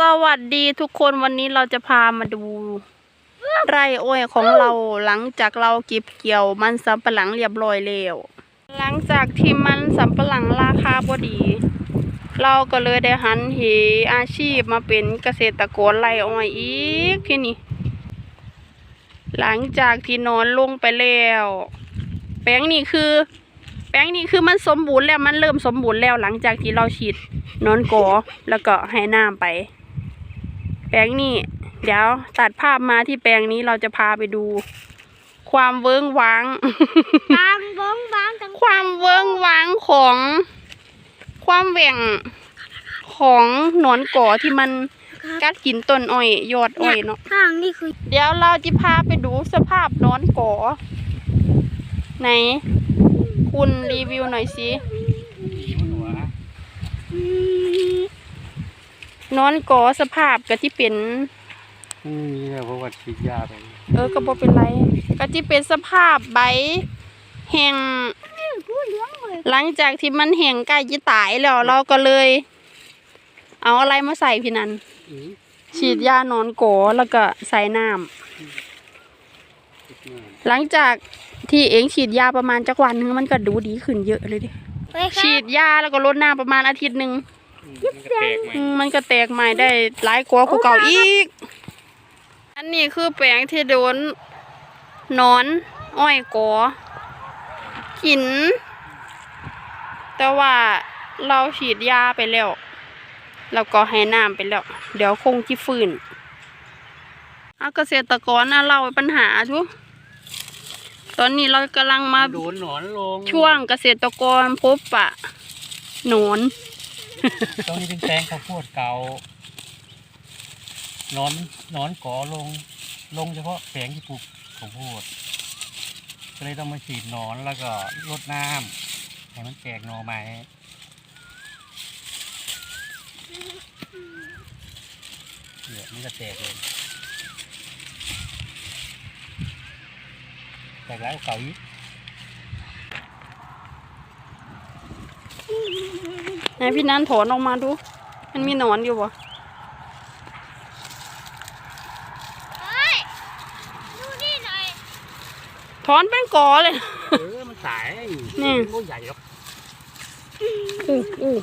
สวัสดีทุกคนวันนี้เราจะพามาดู ไร่อ้อยของเราหลังจากเราเก็บเกี่ยวมันสำปะหลังเรียบร้อยแล้วหลังจากที่มันสำปะหลังราคาพอดี เราก็เลยได้หันเหอาชีพมาเป็นเกษตรกรไร่อ้อยอีกที่นี่ หลังจากที่นอนลงไปแล้ว แปลงนี้คือ แปลงนี้คือมันสมบูรณ์แล้วมันเริ่มสมบูรณ์แล้วหลังจากที่เราฉีดนอนกอแล้วก็ให้น้ำไป แปลงนี้ เดี๋ยวตัดภาพมาที่แปลงนี้เราจะพาไปดู ความเวิ้งว้างบางบ้องบางทั้งความเวิ้งว้างของความแหว่งของหนอนก่อที่มันกัดกินต้นอ้อยยอดอ้อยเนาะทางนี่คือ เดี๋ยวเราจะพาไปดูสภาพหนอนก่อไหน คุณรีวิวหน่อยสิ อืม ห นอนก่อสภาพก็ที่เป็นอืมนี่แหละเพราะว่าฉีดยาไปเออก็บ่เป็นไรก็ที่เป็นสภาพใบแห้งพูดเรื่องเลยหลังจากที่มันแห้งใกล้จะตายแล้วเราก็เลย เอาอะไรมาใส่พี่นันอืมฉีดยาหนอนก่อแล้วก็ใส่น้ำหลังจากที่เองฉีดยาประมาณจักวันหนึงมันก็ดูดีขึ้นเยอะเลยดิไปค่ะฉีดยาแล้วก็ลดน้ำประมาณอาทิตย์หนึ่งอื มมันก็แตกใหม่อืมมันก็แตกใหม่ได้หลายกว่ากูเก่าอีก อันนี้คือแปลงที่โดนหนอน อ้อยกอกิน แต่ว่าเราฉีดยาไปแล้ว แล้วก็ให้น้ำไปแล้ว เดี๋ยวคงที่ฟื้นเอาเกษตรกรนะเล่าปัญหาทุกตอนนี้เรากำลังมา โดนหนอนลงช่วงเกษตรกรพบปะหนอน ตรงนี้เป็นแปลงข้าวโพดเก่าหนอนหนอนก่อลง ลงเฉพาะแปลงที่ปลูกข้าวโพดก็เลยต้องมาฉีดหนอนแล้วก็รดน้ำให้มันแตกหน่อไม้เนี่ยมันจะแตกเลยแตกแล้วเก่าอีก ไหนพี่นันถอนออกมาดู มันมีหนอนอยู่ปะเฮ้ยดูนี่หน่อยถอนเป็นกอเลยเออมันสายนี่มันใหญ่หรอกอู้อู้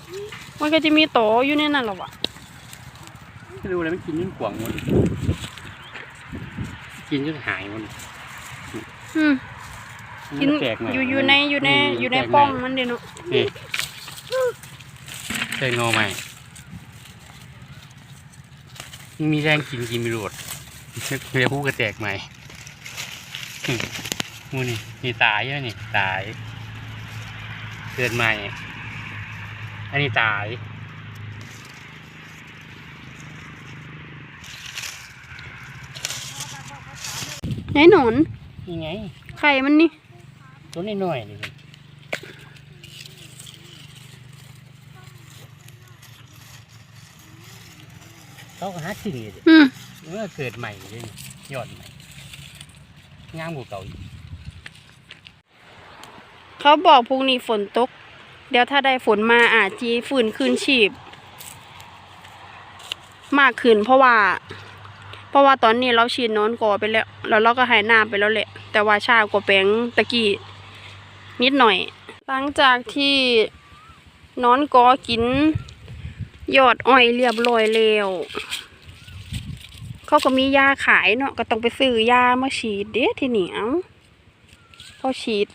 มันก็จะมีโตอยู่ในนั้นหรอวะไม่รู้เลยมันกินจนกวางหมดกินจนหายหมดอืมมักินแปลกหน่อยู่อยู่ในอยู่ในมอยู่ในแปลกป้องหมันเดี๋ยวเนาะนี่แตกงอใหม่มันมีแรงกินกินไม่รู้หรอกเรียกผู้กระแตกใหม่อืมมูนี่นี่ตายแล้วนี่ตายเกิดใหม่ อันนี้ตายไหนหนอนนี่ไง ไข่มันนี่ ตัวนี้หน่อยๆนี่ เขาก็หาสิ่งนี้ดิอืมเมื่อเกิดใหม่เลยนี่ยอดใหม่งามกว่าเก่าอีกเขาบอกพรุ่งนี้ฝนตก เดี๋ยวถ้าได้ฝนมาอาจจีฝืนคืนชีพ มากขึ้นเพราะว่า เพราะว่าตอนนี้เราฉีดหนอนก่อไปแล้ว แล้วเราก็ใหายน้ำไปแล้วแหละ แต่ว่าช้ากว่าแปลงตะกี้นิดหน่อย หลังจากที่หนอนกอกิน ยอดอ้อยเรียบร้อยแล้วเขาก็มียาขายเนาะก็ต้องไปซื้อยามาฉีดเด้ทีนี้เอาพอฉีด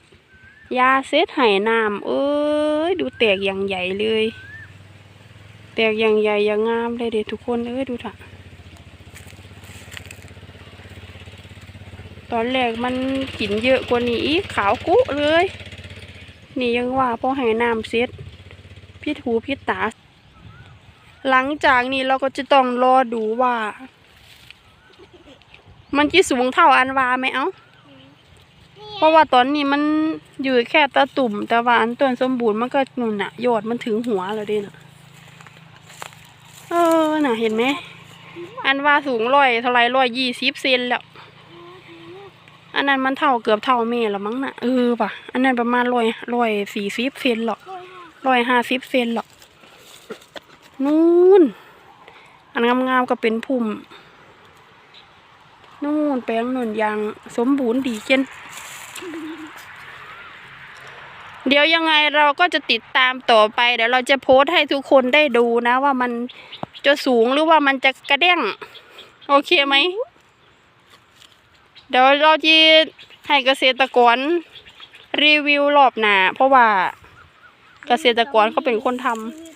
ยาเซตไห้น้ำเอ้ยดูแตกอย่างใหญ่เลย แตกอย่างใหญ่อย่างงามเลยเด็ทุกคนเอ้ยดูเถอะตอนแรกมันกินเยอะกว่านี้อีกขาวกุเลย นี่ยังว่าพอให้น้ำเซตพิษหูพิษตา หลังจากนี้เราก็จะต้องรอดูว่า มันจะสูงเท่าอันวาไหมเอ้า เพราะว่าตอนนี้มันอยู่แค่ตะตุ่ม แต่ว่าอันต้นสมบูรณ์มันก็นู่นน่ะยอดมันถึงหัวแล้วเดิน่ะ เออน่ะเห็นไหม อันว่าสูงร้อยเท่าไรร้อยยี่สิบเซนแล้วอันนั้นมันเท่าเกือบเท่าเมตรแล้วมั้งน่ะเออป่ะ อันนั้นประมาณร้อยร้อยสี่สิบเซนหรอกร้อยห้าสิบเซนหรอก นู่น อันงามๆก็เป็นพุ่มนู่นแปลงนู่นยางสมบูรณ์ดีเจนเดี๋ยวยังไงเราก็จะติดตามต่อไป เดี๋ยวเราจะโพสต์ให้ทุกคนได้ดูนะว่ามันจะสูงหรือว่ามันจะกระเด้ง โอเคไหม เดี๋ยวเราจะให้เกษตรกรรีวิวรอบหนาเพราะว่าเกษตรกรเขาเป็นคนทำ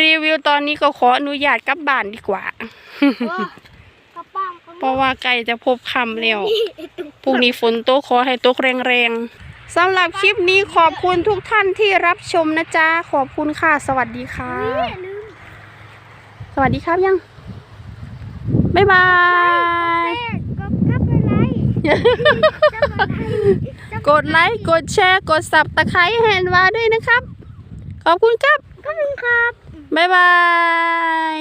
รีวิวตอนนี้ก็ขออนุญาตกลับบ้านดีกว่าว่ากระป้องก็เพราะว่าไก่จะพบคำแล้วไอ้ตุ๊กพรุ่งนี้ฝนตกขอให้ตกแรงๆสำหรับคลิปนี้ขอบคุณทุกท่านที่รับชมนะจ๊ะ ขอบคุณค่ะ สวัสดีค่ะอย่าลืมสวัสดีครับยัง บ๊ายบายแม่ก็กลับไปไลค์จะมาไทยจะกดไลค์ กดแชร์ กดสับตะไคร้แฮนวาด้วยนะครับ ขอบคุณครับก็ถึงครับบ๊ายบาย